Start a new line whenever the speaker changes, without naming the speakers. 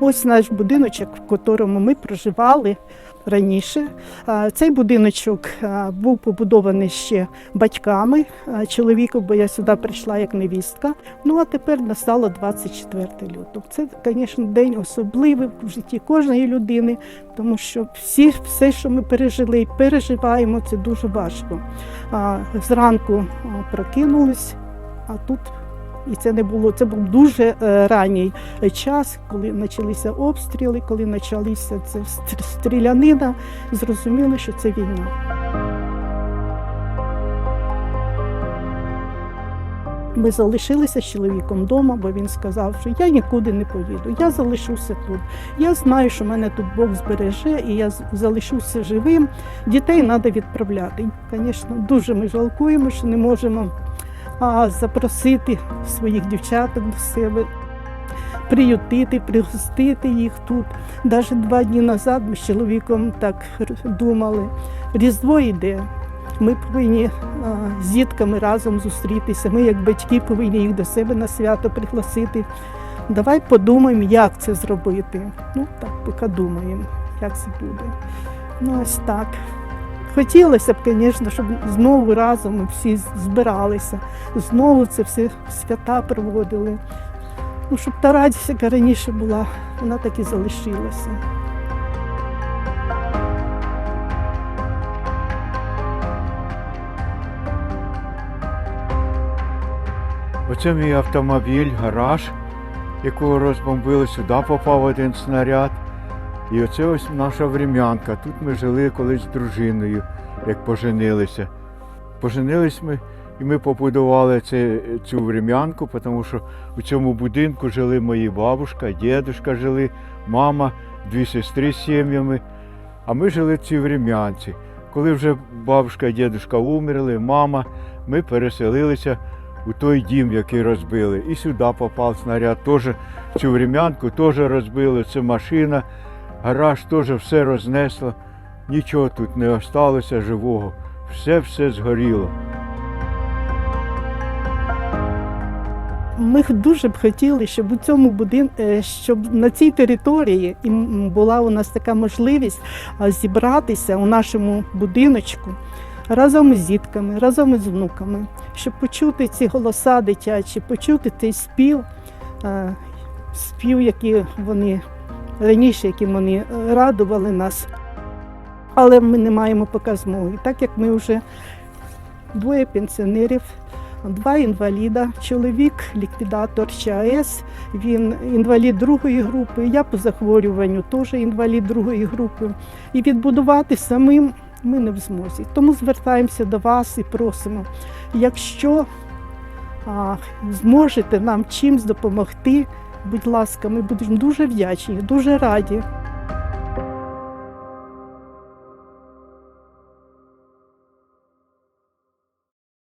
Ось наш будиночок, в якому ми проживали раніше. Цей будиночок був побудований ще батьками а, чоловіка, бо я сюди прийшла як невістка. Ну а тепер настало 24 лютого. Це, звісно, день особливий в житті кожної людини, тому що всі, все, що ми пережили і переживаємо, це дуже важко. Зранку прокинулись, а тут і це не було. Це був дуже е, ранній час, коли почалися обстріли, коли почалися це стрілянина. Зрозуміли, що це війна. Ми залишилися з чоловіком вдома, бо він сказав, що я нікуди не поїду. Я залишуся тут. Я знаю, що мене тут Бог збереже, і я залишуся живим. Дітей треба відправляти. Звісно, дуже ми жалкуємо, що не можемо а, запросити своїх дівчаток до себе, приютити, пригостити їх тут. Навіть два дні назад ми з чоловіком так думали, Різдво йде. Ми повинні а, з дітками разом зустрітися. Ми, як батьки, повинні їх до себе на свято пригласити. Давай подумаємо, як це зробити. Ну так, поки думаємо, як це буде. Ну, ось так. Хотілося б, звісно, щоб знову разом всі збиралися, знову це все свята проводили. Ну, щоб та радість, яка раніше була, вона так і залишилася.
Оце мій автомобіль, гараж, якого розбомбили, сюди попав один снаряд. І оце ось наша врем'янка. Тут ми жили колись з дружиною, як поженилися. Поженились ми і ми побудували це, цю врем'янку, тому що у цьому будинку жили мої бабушка, дідушка жили, мама, дві сестри з сім'ями. А ми жили в цій врем'янці. Коли вже бабушка і дідушка умерли, мама, ми переселилися у той дім, який розбили. І сюди попав снаряд, теж цю врем'янку теж розбили, це машина, гараж теж все рознесло. Нічого тут не осталося живого. Все все згоріло.
Ми дуже б хотіли, щоб у цьому будинку, щоб на цій території була у нас така можливість зібратися у нашому будиночку разом із дітками, разом із внуками, щоб почути ці голоса дитячі, почути цей спів, е, спів, які вони раніше, яким вони е, радували нас. Але ми не маємо поки змоги. Так як ми вже двоє пенсіонерів, два інваліда. Чоловік ліквідатор ЧАЕС, він інвалід другої групи. Я по захворюванню теж інвалід другої групи. І відбудувати самим ми не в змозі. Тому звертаємося до вас і просимо, якщо а, зможете нам чимсь допомогти, будь ласка, ми будемо дуже вдячні, дуже раді.